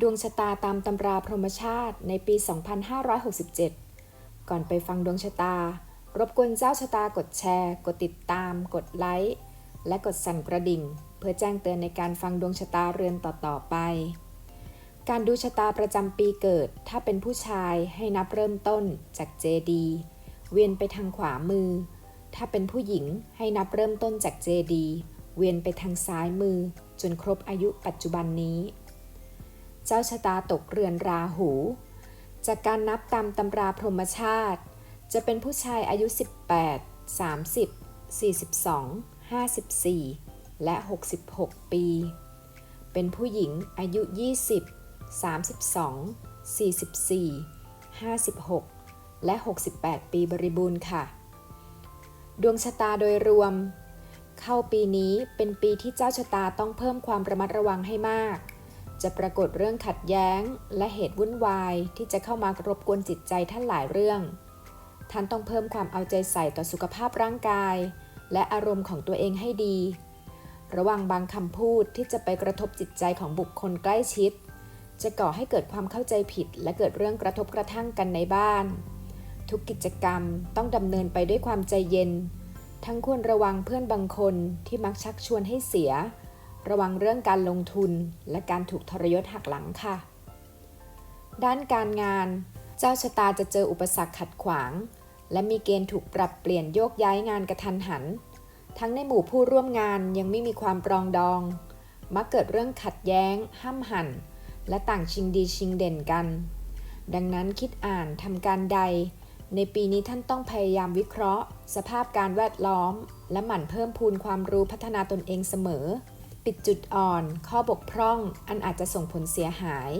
ดวงชะตาตามตำราพรหมชาติในปี 2567 ก่อนไปฟังดวงชะตา รบกวนเจ้าชะตากดแชร์ กดติดตาม กดไลค์ และกดสั่นกระดิ่ง เพื่อแจ้งเตือนในการฟังดวงชะตาเรือนต่อ ๆ ไป การดูชะตาประจำปีเกิด ถ้าเป็นผู้ชายให้นับเริ่มต้นจากเจดีเวียนไปทางขวามือ ถ้าเป็นผู้หญิงให้นับเริ่มต้นจากเจดีเวียนไปทางซ้ายมือ จนครบอายุปัจจุบันนี้ เจ้าชะตาตกเรือนราหู จากการนับตามตำราพรหมชาติ จะเป็นผู้ชายอายุ 18 30 42 54 และ 66 ปี เป็นผู้หญิงอายุ 20 32 44 56 และ 68 ปีบริบูรณ์ค่ะ ดวงชะตาโดยรวม เข้าปีนี้เป็นปีที่เจ้าชะตาต้องเพิ่มความระมัดระวังให้มาก จะปรากฏเรื่องขัดแย้ง และเหตุวุ่นวายที่จะเข้ามารบกวนจิตใจท่านหลายเรื่อง ท่านต้องเพิ่มความเอาใจใส่ต่อสุขภาพร่างกาย และอารมณ์ของตัวเองให้ดี ระวังบางคำพูดที่จะไปกระทบจิตใจของบุคคลใกล้ชิด จะก่อให้เกิดความเข้าใจผิด และเกิดเรื่องกระทบกระทั่งกันในบ้าน ทุกกิจกรรมต้องดำเนินไปด้วยความใจเย็น ทั้งควรระวังเพื่อนบางคนที่มักชักชวนให้เสีย ระวังเรื่องการลงทุนและการถูกทรยศหักหลังค่ะ ด้านการงาน เจ้าชะตาจะเจออุปสรรคขัดขวาง และมีเกณฑ์ถูกปรับเปลี่ยนโยกย้ายงานกระทันหัน ทั้งในหมู่ผู้ร่วมงานยังไม่มีความปรองดอง มักเกิดเรื่องขัดแย้ง ห้ามหัน และต่างชิงดีชิงเด่นกัน ดังนั้นคิดอ่านทำการใด ในปีนี้ท่านต้องพยายามวิเคราะห์ สภาพการแวดล้อม และหมั่นเพิ่มพูนความรู้พัฒนาตนเองเสมอ ปิดจุดอ่อน ข้อบกพร่อง อันอาจจะส่งผลเสียหาย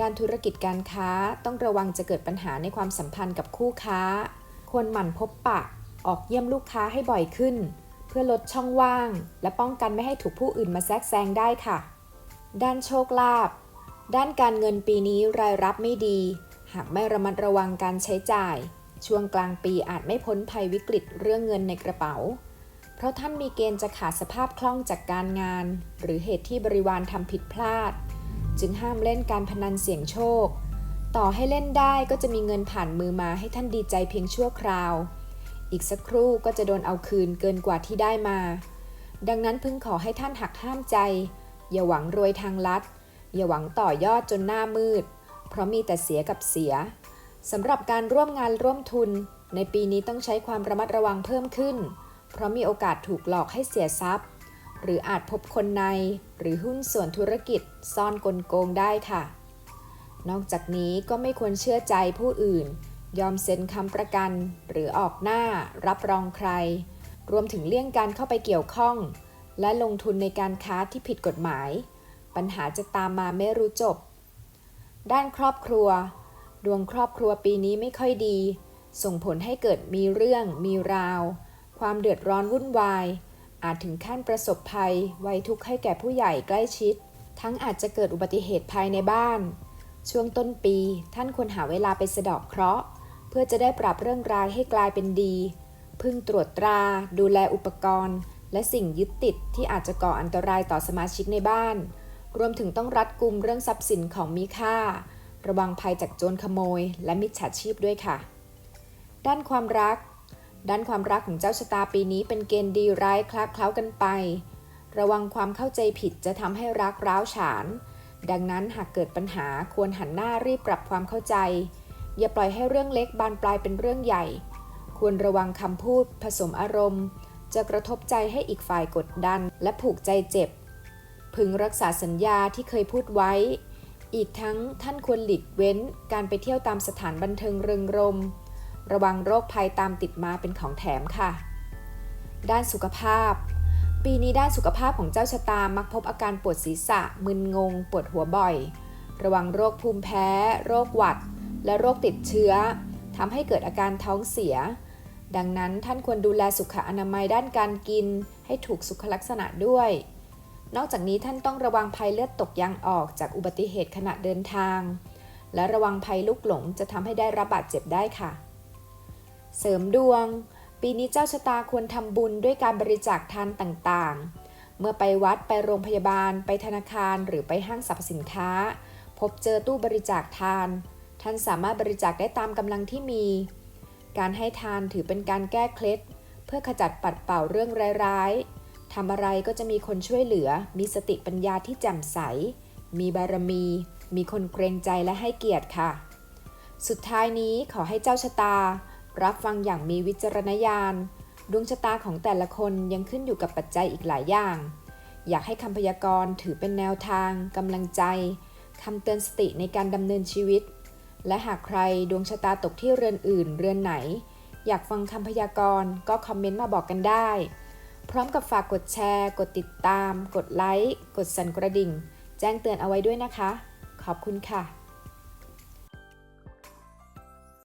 ด้านธุรกิจการค้าต้องระวังจะเกิดปัญหาในความสัมพันธ์กับคู่ค้า ควรหมั่นพบปะ ออกเยี่ยมลูกค้าให้บ่อยขึ้น เพื่อลดช่องว่าง และป้องกันไม่ให้ถูกผู้อื่นมาแทรกแซงได้ค่ะ ด้านโชคลาภ ด้านการเงินปีนี้รายรับไม่ดี หากไม่ระมัดระวังการใช้จ่าย ช่วงกลางปีอาจไม่พ้นภัยวิกฤตเรื่องเงินในกระเป๋า เพราะท่านมีเกณฑ์จะขาดสภาพคล่องจากการงาน หรือเหตุที่บริวารทำผิดพลาด จึงห้ามเล่นการพนันเสี่ยงโชค ต่อให้เล่นได้ก็จะมีเงินผ่านมือมาให้ท่านดีใจเพียงชั่วคราว อีกสักครู่ก็จะโดนเอาคืนเกินกว่าที่ได้มา ดังนั้นพึงขอให้ท่านหักห้ามใจ อย่าหวังรวยทางลัด อย่าหวังต่อยอดจนหน้ามืด เพราะมีแต่เสียกับเสียสำหรับการร่วมงานร่วมทุน ในปีนี้ต้องใช้ความระมัดระวังเพิ่มขึ้น เพราะมีโอกาสถูกหลอกให้เสียทรัพย์ หรืออาจพบคนในหรือหุ้นส่วนธุรกิจซ่อนกลโกงได้ค่ะ นอกจากนี้ก็ไม่ควรเชื่อใจผู้อื่น ยอมเซ็นคำประกัน หรือออกหน้า รับรองใคร รวมถึงเลี่ยงการเข้าไปเกี่ยวข้อง และลงทุนในการค้าที่ผิดกฎหมาย ปัญหาจะตามมาไม่รู้จบ ด้านครอบครัว ดวงครอบครัวปีนี้ไม่ค่อยดี ส่งผลให้เกิดมีเรื่องมีราว ความเดือดร้อนวุ่นวาย อาจถึงขั้นประสบภัยไว้ทุกข์ให้แก่ผู้ใหญ่ใกล้ชิด ทั้งอาจจะเกิดอุบัติเหตุภายในบ้าน ช่วงต้นปีท่านควรหาเวลาไปสะดาะเคราะห์ เพื่อจะได้ปรับเรื่องร้ายให้กลายเป็นดี พึ่งตรวจตรา ดูแลอุปกรณ์ และสิ่งยึดติดที่อาจจะก่ออันตรายต่อสมาชิกในบ้าน รวมถึงต้องรัดกุมเรื่องทรัพย์สินของมีค่า ระวังภัยจากโจรขโมย และมิจฉาชีพด้วยค่ะ ด้านความรัก ด้านความรักของเจ้าชะตาปีนี้เป็นเกณฑ์ดีร้ายคลาเคล้ากันไป ระวังความเข้าใจผิดจะทำให้รักร้าวฉาน ดังนั้นหากเกิดปัญหาควรหันหน้ารีบปรับความเข้าใจ อย่าปล่อยให้เรื่องเล็กบานปลายเป็นเรื่องใหญ่ ควรระวังคำพูด ผสมอารมณ์ จะกระทบใจให้อีกฝ่ายกดดัน และผูกใจเจ็บ พึงรักษาสัญญาที่เคยพูดไว้ อีกทั้งท่านควรหลีกเว้น การไปเที่ยวตามสถานบันเทิงเริงรมย์ ระวังโรคภัยตามติดมาเป็นของแถมค่ะ ด้านสุขภาพ ปีนี้ด้านสุขภาพของเจ้าชะตามักพบอาการปวดศีรษะ มึนงง ปวดหัวบ่อย ระวังโรคภูมิแพ้ โรคหวัด และโรคติดเชื้อทำให้เกิดอาการท้องเสีย ดังนั้นท่านควรดูแลสุขอนามัยด้านการกิน ให้ถูกสุขลักษณะด้วย นอกจากนี้ท่านต้องระวังภัยเลือดตกยางออกจากอุบัติเหตุขณะเดินทาง และระวังภัยลุกหลงจะทำให้ได้รับบาดเจ็บได้ค่ะ เสริมดวง ปีนี้เจ้าชะตาควรทำบุญด้วยการบริจาคทานต่างๆ เมื่อไปวัดไปโรงพยาบาล ไปธนาคารหรือไปห้างสรรพสินค้า พบเจอตู้บริจาคทาน ท่านสามารถบริจาคได้ตามกำลังที่มี การให้ทานถือเป็นการแก้เคล็ด เพื่อขจัดปัดเป่าเรื่องร้ายๆทำอะไรก็จะมีคนช่วยเหลือ มีสติปัญญาที่แจ่มใส มีบารมี มีคนเกรงใจและให้เกียรติค่ะ สุดท้ายนี้ขอให้เจ้าชะตา รับฟังอย่างมีวิจารณญาณ ดวงชะตาของแต่ละคนยังขึ้นอยู่กับปัจจัยอีกหลายอย่าง อยากให้คำพยากรณ์ถือเป็นแนวทางกำลังใจคำเตือนสติในการดำเนินชีวิต และหากใครดวงชะตาตกที่เรือนอื่น เรือนไหน อยากฟังคำพยากรณ์ก็คอมเมนต์มาบอกกันได้ พร้อมกับฝากกดแชร์ กดติดตาม กดไลค์ กดสั่นกระดิ่ง แจ้งเตือนเอาไว้ด้วยนะคะ ขอบคุณค่ะ